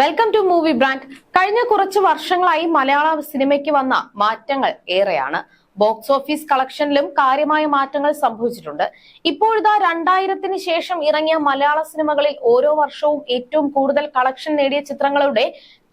Welcome to movie brand കഴിഞ്ഞ കുറച്ച് വർഷങ്ങളായി മലയാള സിനിമയ്ക്ക് വന്ന മാറ്റങ്ങൾ ഏറെയാണ്. ബോക്സ് ഓഫീസ് കളക്ഷനിലും കാര്യമായ മാറ്റങ്ങൾ സംഭവിച്ചിട്ടുണ്ട്. ഇപ്പോഴിതാ രണ്ടായിരത്തിന് ശേഷം ഇറങ്ങിയ മലയാള സിനിമകളിൽ ഓരോ വർഷവും ഏറ്റവും കൂടുതൽ കളക്ഷൻ നേടിയ ചിത്രങ്ങളുടെ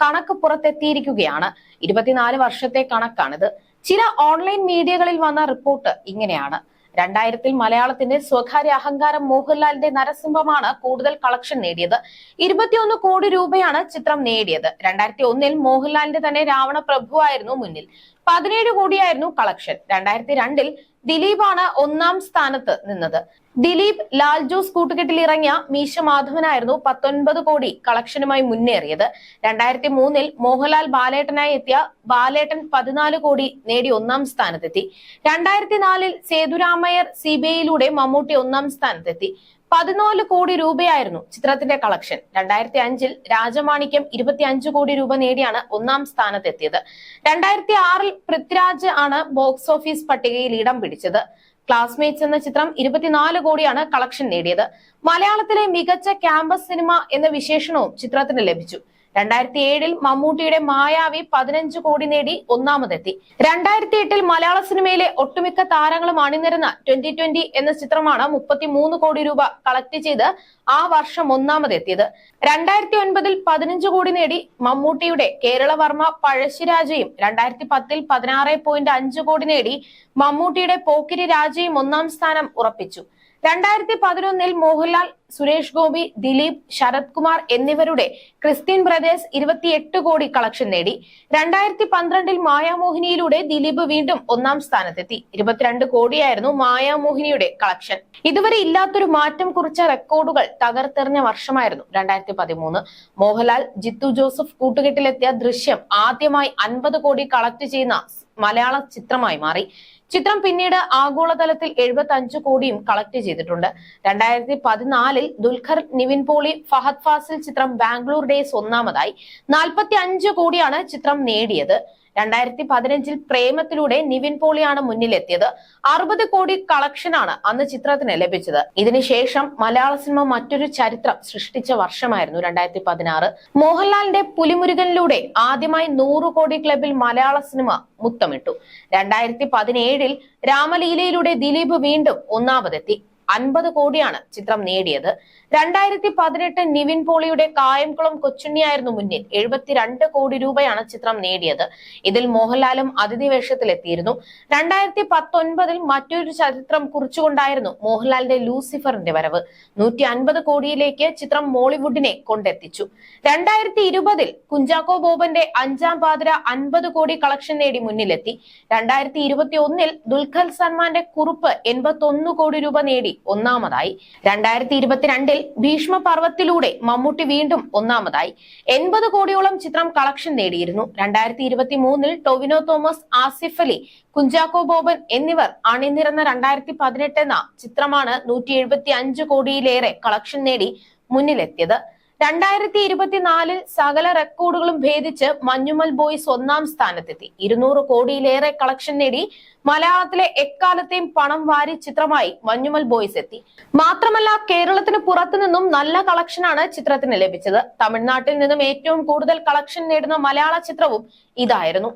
കണക്ക് പുറത്തെത്തിയിരിക്കുകയാണ്. ഇരുപത്തിനാല് വർഷത്തെ കണക്കാണിത്. ചില ഓൺലൈൻ മീഡിയകളിൽ വന്ന റിപ്പോർട്ട് ഇങ്ങനെയാണ്. രണ്ടായിരത്തിൽ മലയാളത്തിന്റെ സ്വകാര്യ അഹങ്കാരം മോഹൻലാലിന്റെ നരസിംഹമാണ് കൂടുതൽ കളക്ഷൻ നേടിയത്. ഇരുപത്തിയൊന്ന് കോടി രൂപയാണ് ചിത്രം നേടിയത്. രണ്ടായിരത്തി ഒന്നിൽ മോഹൻലാലിന്റെ തന്നെ രാവണ പ്രഭുവായിരുന്നു മുന്നിൽ. പതിനേഴ് കോടിയായിരുന്നു കളക്ഷൻ. രണ്ടായിരത്തി രണ്ടിൽ ദിലീപാണ് ഒന്നാം സ്ഥാനത്ത് നിന്നത്. ദിലീപ് ലാൽ ജോസ് കൂട്ടുകെട്ടിൽ ഇറങ്ങിയ മീശ മാധവനായിരുന്നു പത്തൊൻപത് കോടി കളക്ഷനുമായി മുന്നേറിയത്. രണ്ടായിരത്തി മൂന്നിൽ മോഹൻലാൽ ബാലേട്ടനായി എത്തിയ ബാലേട്ടൻ പതിനാല് കോടി നേടി ഒന്നാം സ്ഥാനത്തെത്തി. രണ്ടായിരത്തി നാലിൽ സേതുരാമയ്യർ സി ബി ഐയിലൂടെ മമ്മൂട്ടി ഒന്നാം സ്ഥാനത്തെത്തി. പതിനാല് കോടി രൂപയായിരുന്നു ചിത്രത്തിന്റെ കളക്ഷൻ. രണ്ടായിരത്തി അഞ്ചിൽ രാജമാണിക്യം ഇരുപത്തി അഞ്ച് കോടി രൂപ നേടിയാണ് ഒന്നാം സ്ഥാനത്തെത്തിയത്. രണ്ടായിരത്തി ആറിൽ പൃഥ്വിരാജ് ആണ് ബോക്സ് ഓഫീസ് പട്ടികയിൽ ഇടം പിടിച്ചത്. ക്ലാസ്മേറ്റ്സ് എന്ന ചിത്രം ഇരുപത്തിനാല് കോടിയാണ് കളക്ഷൻ നേടിയത്. മലയാളത്തിലെ മികച്ച ക്യാമ്പസ് സിനിമ എന്ന വിശേഷണവും ചിത്രത്തിന് ലഭിച്ചു. രണ്ടായിരത്തി ഏഴിൽ മമ്മൂട്ടിയുടെ മായാവി പതിനഞ്ച് കോടി നേടി ഒന്നാമതെത്തി. രണ്ടായിരത്തി എട്ടിൽ മലയാള സിനിമയിലെ ഒട്ടുമിക്ക താരങ്ങളും അണിനിരുന്ന ട്വന്റി ട്വന്റി എന്ന ചിത്രമാണ് മുപ്പത്തി മൂന്ന് കോടി രൂപ കളക്ട് ചെയ്ത് ആ വർഷം ഒന്നാമതെത്തിയത്. രണ്ടായിരത്തി ഒൻപതിൽ പതിനഞ്ച് കോടി നേടി മമ്മൂട്ടിയുടെ കേരളവർമ്മ പഴശ്ശിരാജയും രണ്ടായിരത്തി പത്തിൽ പതിനാറ് പോയിന്റ് അഞ്ച് കോടി നേടി മമ്മൂട്ടിയുടെ പോക്കിരി രാജയും ഒന്നാം സ്ഥാനം ഉറപ്പിച്ചു. രണ്ടായിരത്തി പതിനൊന്നിൽ മോഹൻലാൽ സുരേഷ് ഗോപി ദിലീപ് ശരത് കുമാർ എന്നിവരുടെ ക്രിസ്ത്യൻ ബ്രദേഴ്സ് ഇരുപത്തിയെട്ട് കോടി കളക്ഷൻ നേടി. രണ്ടായിരത്തി പന്ത്രണ്ടിൽ മായാമോഹിനിയിലൂടെ ദിലീപ് വീണ്ടും ഒന്നാം സ്ഥാനത്തെത്തി. ഇരുപത്തിരണ്ട് കോടിയായിരുന്നു മായാമോഹിനിയുടെ കളക്ഷൻ. ഇതുവരെ ഇല്ലാത്തൊരു മാറ്റം കുറിച്ച റെക്കോർഡുകൾ തകർത്തെറിഞ്ഞ വർഷമായിരുന്നു രണ്ടായിരത്തി പതിമൂന്ന് മോഹൻലാൽ ജിത്തു ജോസഫ് കൂട്ടുകെട്ടിലെത്തിയ ദൃശ്യം ആദ്യമായി അൻപത് കോടി കളക്ട് ചെയ്യുന്ന മലയാള ചിത്രമായി മാറി. ചിത്രം പിന്നീട് ആഗോളതലത്തിൽ എഴുപത്തി അഞ്ച് കോടിയും കളക്ട് ചെയ്തിട്ടുണ്ട്. രണ്ടായിരത്തി പതിനാലിൽ ദുൽഖർ നിവിൻ പോളി ഫഹദ് ഫാസിൽ ചിത്രം ബാംഗ്ലൂർ ഡേയ്സ് ഒന്നാമതായി നാൽപ്പത്തി അഞ്ച് കോടിയാണ് ചിത്രം നേടിയത്. രണ്ടായിരത്തി പതിനഞ്ചിൽ പ്രേമത്തിലൂടെ നിവിൻ പോളിയാണ് മുന്നിലെത്തിയത്. അറുപത് കോടി കളക്ഷനാണ് അന്ന് ചിത്രത്തിന് ലഭിച്ചത്. ഇതിനുശേഷം മലയാള സിനിമ മറ്റൊരു ചരിത്രം സൃഷ്ടിച്ച വർഷമായിരുന്നു രണ്ടായിരത്തി പതിനാറ് മോഹൻലാലിന്റെ പുലിമുരുകനിലൂടെ ആദ്യമായി നൂറ് കോടി ക്ലബിൽ മലയാള സിനിമ മുത്തമിട്ടു. രണ്ടായിരത്തി പതിനേഴിൽ രാമലീലയിലൂടെ ദിലീപ് വീണ്ടും ഒന്നാമതെത്തി. അൻപത് കോടിയാണ് ചിത്രം നേടിയത്. രണ്ടായിരത്തി പതിനെട്ട് നിവിൻ പോളിയുടെ കായംകുളം കൊച്ചുണ്ണിയായിരുന്നു മുന്നിൽ. എഴുപത്തിരണ്ട് കോടി രൂപയാണ് ചിത്രം നേടിയത്. ഇതിൽ മോഹൻലാലും അതിഥി വേഷത്തിലെത്തിയിരുന്നു. രണ്ടായിരത്തി പത്തൊൻപതിൽ മറ്റൊരു ചരിത്രം കുറിച്ചുകൊണ്ടായിരുന്നു മോഹൻലാലിന്റെ ലൂസിഫറിന്റെ വരവ്. നൂറ്റി അൻപത് കോടിയിലേക്ക് ചിത്രം മോളിവുഡിനെ കൊണ്ടെത്തിച്ചു. രണ്ടായിരത്തി ഇരുപതിൽ കുഞ്ചാക്കോ ബോബന്റെ അഞ്ചാം പാതിര അൻപത് കോടി കളക്ഷൻ നേടി മുന്നിലെത്തി. രണ്ടായിരത്തി ഇരുപത്തി ഒന്നിൽ ദുൽഖർ സൽമാന്റെ കുറുപ്പ് എൺപത്തി കോടി രൂപ നേടി. ഒന്നാമതായി. രണ്ടായിരത്തി ഇരുപത്തിരണ്ടിൽ ഭീഷ്മ പർവത്തിലൂടെ മമ്മൂട്ടി വീണ്ടും ഒന്നാമതായി. എൺപത് കോടിയോളം ചിത്രം കളക്ഷൻ നേടിയിരുന്നു. രണ്ടായിരത്തി ഇരുപത്തി മൂന്നിൽ ടൊവിനോ തോമസ് ആസിഫ് അലി കുഞ്ചാക്കോ ബോബൻ എന്നിവർ അണിനിരന്ന രണ്ടായിരത്തി പതിനെട്ട് എന്ന ചിത്രമാണ് നൂറ്റി എഴുപത്തി അഞ്ച് കോടിയിലേറെ കളക്ഷൻ നേടി മുന്നിലെത്തിയത്. രണ്ടായിരത്തി ഇരുപത്തിനാലിൽ സകല റെക്കോർഡുകളും ഭേദിച്ച് മഞ്ഞുമൽ ബോയ്സ് ഒന്നാം സ്ഥാനത്തെത്തി. ഇരുന്നൂറ് കോടിയിലേറെ കളക്ഷൻ നേടി മലയാളത്തിലെ എക്കാലത്തെയും പണം വാരി ചിത്രമായി മഞ്ഞുമൽ ബോയ്സ് എത്തി. മാത്രമല്ല കേരളത്തിന് പുറത്തു നിന്നും നല്ല കളക്ഷനാണ് ചിത്രത്തിന് ലഭിച്ചത്. തമിഴ്നാട്ടിൽ നിന്നും ഏറ്റവും കൂടുതൽ കളക്ഷൻ നേടുന്ന മലയാള ചിത്രവും ഇതായിരുന്നു.